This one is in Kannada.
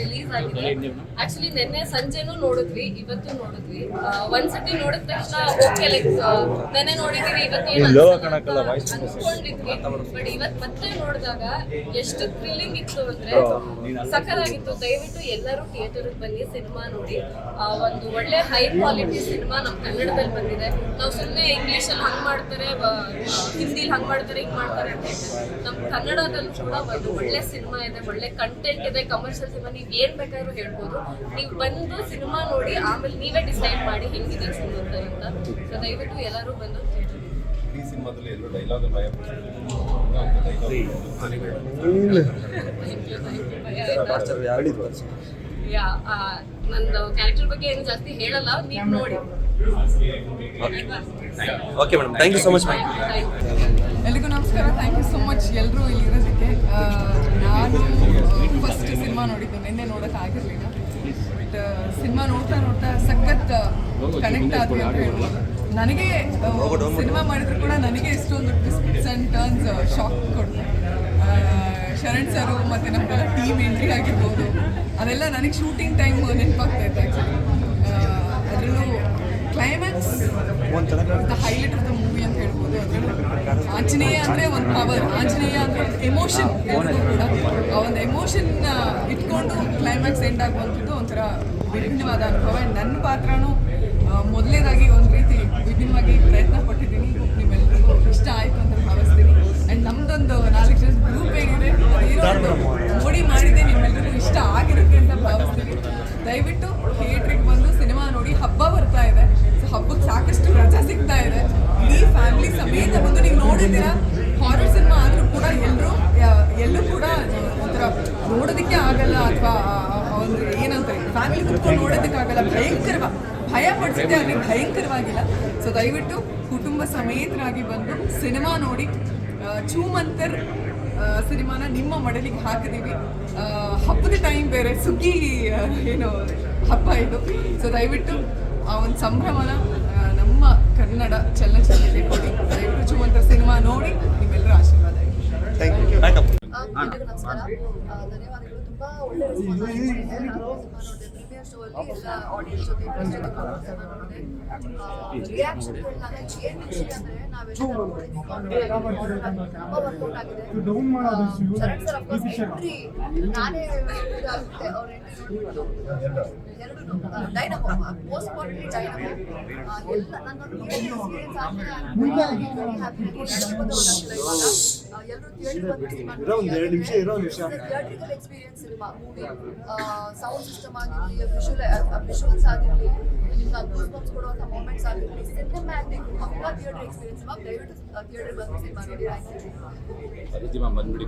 ರಿಲೀಸ್ ಆಗಿದೆ. ಆಕ್ಚುಲಿ ನಿನ್ನೆ ಸಂಜೆನೂ ನೋಡಿದ್ವಿ ಇವತ್ತು ನೋಡಿದ್ವಿ. ಒಂದ್ಸತಿ ನೋಡಿದ ತಕ್ಷಣ ಓಕೆ ಲೈಕ್ ನೆನ್ನೆ ನೋಡಿದೀವಿ ಇವತ್ತು ಅನ್ಕೊಂಡಿದ್ವಿ ಬಟ್ ಇವತ್ ಮತ್ತೆ ನೋಡಿದಾಗ ಎಷ್ಟು ಥ್ರಿಲ್ಲಿಂಗ್ ಇತ್ತು ಅಂದ್ರೆ ಸಖರಾಗಿತ್ತು ದಯವಿಟ್ಟು ಎಲ್ಲರೂ ಥಿಯೇಟರ್ ಬನ್ನಿ ಸಿನಿಮಾ ನೋಡಿ. ಒಂದು ಒಳ್ಳೆ ಹೈ ಕ್ವಾಲಿಟಿ ಸಿನಿಮಾ ನಮ್ ಕನ್ನಡದಲ್ಲಿ ಬಂದಿದೆ. ನಾವು ಸುಮ್ಮನೆ ಇಂಗ್ಲಿಷ್ ಅಲ್ಲಿ ಹಂಗ್ ಮಾಡ್ತಾರೆ ಹಿಂದಿಲಿ ಹಂಗ್ ಮಾಡ್ತಾರೆ ಹಿಂಗ್ ಮಾಡ್ತಾರೆ ಅಂತ ನಮ್ಮ ನಮ್ ಕನ್ನಡದಲ್ಲೂ ಕೂಡ ಒಂದು ಒಳ್ಳೆ ಸಿನಿಮಾ ಇದೆ ಒಳ್ಳೆ ಕಂಟೆಂಟ್ ಇದೆ ಕಮರ್ಷಿಯಲ್ ಸಿನಿಮಾ ನೀವ್ ಏನ್ ಬೇಕಾದ್ರೂ ಹೇಳ್ಬೋದು. ನೀವು ಬಂದು ಸಿನಿಮಾ ನೋಡಿ ಆಮೇಲೆ ನೀವೇ ಡಿಸೈಡ್ ಮಾಡಿ ಹೆಂಗಿದೆ ಅಂತ ಸೊ ದಯವಿಟ್ಟು ಎಲ್ಲರೂ ಬಂದು. ಈ ಸಿನಿಮಾದಲ್ಲಿ ಎಲ್ಲರೂ ಡೈಲಾಗ್ ಭಯ ಯಾ ನಂದು ಕ್ಯಾರೆಕ್ಟರ್ ಬಗ್ಗೆ ಏನು ಜಾಸ್ತಿ ಹೇಳಲ್ಲ ನೀವು ನೋಡಿ. Okay madam thank you so much. ಎಲ್ರಿಗೂ ನಮಸ್ಕಾರ. ಥ್ಯಾಂಕ್ ಯು ಸೊ ಮಚ್ ಎಲ್ಲರೂ ಇಲ್ಲಿ ಇರೋದಕ್ಕೆ ಆ, ನಾನು ಫಸ್ಟ್ ಸಿನಿಮಾ ನೋಡಿದ್ದು ನಿನ್ನೆ ನೋಡಕ್ ಆಗಿರ್ಲಿಲ್ಲ. ಬಟ್ ಸಿನಿಮಾ ನೋಡ್ತಾ ನೋಡ್ತಾ ಸಖತ್ ಕನೆಕ್ಟ್ ಆದ್ವಿ ಅಂತ ಹೇಳ್ಬೋದು. ನನಗೆ ಸಿನಿಮಾ ಮಾಡಿದ್ರು ಕೂಡ ನನಗೆ ಎಷ್ಟೊಂದು ಟ್ವಿಸ್ಟ್ಸ್ ಅಂಡ್ ಟರ್ನ್ಸ್ ಶಾಕ್ ಕೊಡ್ತು. ಶರಣ್ ಸರು ಮತ್ತೆ ನಮ್ಮ ಟೀಮ್ ಎಂಟ್ರಿ ಆಗಿರ್ಬೋದು. ಅದೆಲ್ಲ ನನಗೆ ಶೂಟಿಂಗ್ ಟೈಮ್ ನೆನಪಾಗ್ತಾ ಇತ್ತು ಆ್ಯಕ್ಚುಲಿ ಅದರಲ್ಲೂ ಕ್ಲೈಮ್ಯಾಕ್ಸ್ ಹೈಲೈಟ್ ಆಫ್ ಮೂವಿ ಅಂತ ಹೇಳ್ಬೋದು ಆಂಜನೇಯ ಅಂದರೆ ಒಂದು ಪವರ್ ಆಂಜನೇಯ ಅಂದರೆ ಒಂದು ಎಮೋಷನ್ ಕೂಡ. ಆ ಒಂದು ಎಮೋಷನ್ ಇಟ್ಕೊಂಡು ಕ್ಲೈಮ್ಯಾಕ್ಸ್ ಎಂಡ್ ಆಗುವಂಥದ್ದು ಒಂಥರ ವಿಭಿನ್ನವಾದ ಅನುಭವ. ನನ್ನ ಪಾತ್ರನೂ ಮೊದಲನೇದಾಗಿ ಒಂದು ರೀತಿ ವಿಭಿನ್ನವಾಗಿ ಪ್ರಯತ್ನ ಪಟ್ಟಿದ್ದೀನಿ. ಸಮೇತ ಬಂದು ನೀವು ನೋಡಿದ್ದೀರಾ? ಹಾರರ್ ಸಿನಿಮಾ ಆದರೂ ಕೂಡ ಎಲ್ಲರೂ ಎಲ್ಲರೂ ಕೂಡ ಒಂಥರ ನೋಡೋದಕ್ಕೆ ಆಗಲ್ಲ ಅಥವಾ ಒಂದು ಏನಂತಾರೆ ಫ್ಯಾಮಿಲಿ ಕುತ್ಕೊಂಡು ನೋಡೋದಕ್ಕಾಗಲ್ಲ ಭಯಂಕರವ, ಭಯ ಪಡಿಸುತ್ತೆ ಅಲ್ಲಿ ಭಯಂಕರವಾಗಿಲ್ಲ. ಸೊ ದಯವಿಟ್ಟು ಕುಟುಂಬ ಸಮೇತರಾಗಿ ಬಂದು ಸಿನಿಮಾ ನೋಡಿ ಚೂಮಂತರ್ ಸಿನಿಮಾನ ನಿಮ್ಮ ಮಡಲಿಗೆ ಹಾಕಿದೀವಿ ಹಬ್ಬದ ಟೈಮ್ ಬೇರೆ, ಸುಗ್ಗಿ ಏನು ಹಬ್ಬ ಇದು. ಸೊ ದಯವಿಟ್ಟು ಆ ಒಂದು ಸಂಭ್ರಮನ ನಮ್ಮ ಕನ್ನಡ ಚಲನಚಿತ್ರಕ್ಕೆ ನೋಡಿ ನಿಮ್ಮೆಲ್ಲರ ಆಶೀರ್ವಾದ ಧನ್ಯವಾದಗಳು. ತುಂಬಾ ಒಳ್ಳೆ ಶೋ ಅಲ್ಲಿ ಎಲ್ಲ ಆಡಿಯನ್ಸ್ ಜೊತೆ ಏನ್ ಖುಷಿ ಅಂದ್ರೆ ನಾವೆಲ್ಲ ತುಂಬ ವರ್ಕೌಟ್ ಆಗಿದೆ ಆ, ಶರಣ್ ಸರ್ ಅಫ್ಕೋರ್ಸ್ ಎಂಟ್ರಿ ನಾನೇ ಇದಾಗುತ್ತೆ ಅವ್ರ ಎಂಟ್ರಿ ಎರಡು ಡೈನಮೋ ಇಂಪಾರ್ಟೆಂಟ್ಲಿ ಡೈನಮೋ ಎಲ್ಲ ನನ್ನೊಂದು ಎಕ್ಸ್ಪೀರಿಯನ್ಸ್ ಆಗಿದೆ ಹ್ಯಾಪಿ ಇರೋ ಒಂದು ಎರಡು ನಿಮಿಷ, ಇರೋ ನಿಮಿಷ. Experience cinema movie sound system ಆಗಿರಲಿ ವಿಷುವಲ್ ವಿಷುವಲ್ಸ್ ಆಗಿರಲಿ ನಿಮ್ಮ ಗೂಸ್ ಬಂಪ್ಸ್ ಕೊಡುವಂಥ ಮೂಮೆಂಟ್ಸ್ ಆಗಿರಲಿ ಸಿನಿಮ್ಯಾಟಿಕ್ ಪಕ್ಕ ಥಿಯೇಟರ್ ಎಕ್ಸ್ಪೀರಿಯನ್ಸ್ ಇವಾಗ ದಯವಿಟ್ಟು ಥಿಯೇಟರ್ ಬಂದು ಸಿನಿಮಾ ನೋಡಿ. ಯು ಬಂದ್ಬಿಡಿ